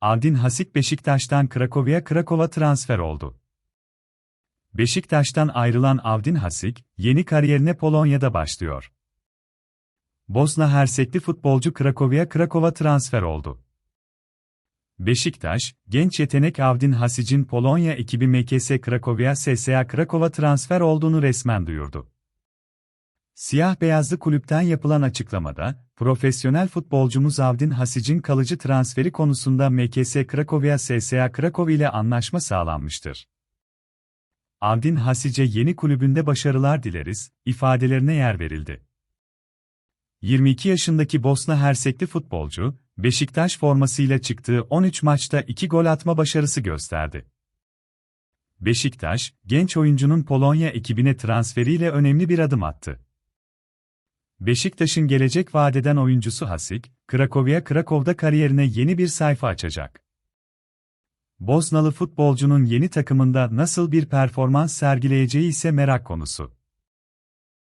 Avdin Hasik Beşiktaş'tan Krakow'a Krakow'a transfer oldu. Beşiktaş'tan ayrılan Avdin Hasik, yeni kariyerine Polonya'da başlıyor. Bosna Hersekli futbolcu Krakow'a Krakow'a transfer oldu. Beşiktaş, genç yetenek Avdin Hasic'in Polonya ekibi MKS Krakow'a SSA Krakow'a transfer olduğunu resmen duyurdu. Siyah beyazlı kulüpten yapılan açıklamada, profesyonel futbolcumuz Avdin Hasic'in kalıcı transferi konusunda MKS Krakow'a SSA Krakow ile anlaşma sağlanmıştır. Avdin Hasic'e yeni kulübünde başarılar dileriz, ifadelerine yer verildi. 22 yaşındaki Bosna Hersekli futbolcu, Beşiktaş formasıyla çıktığı 13 maçta 2 gol atma başarısı gösterdi. Beşiktaş, genç oyuncunun Polonya ekibine transferiyle önemli bir adım attı. Beşiktaş'ın gelecek vadeden oyuncusu Hasik, Krakow'a Krakow'da kariyerine yeni bir sayfa açacak. Bosnalı futbolcunun yeni takımında nasıl bir performans sergileyeceği ise merak konusu.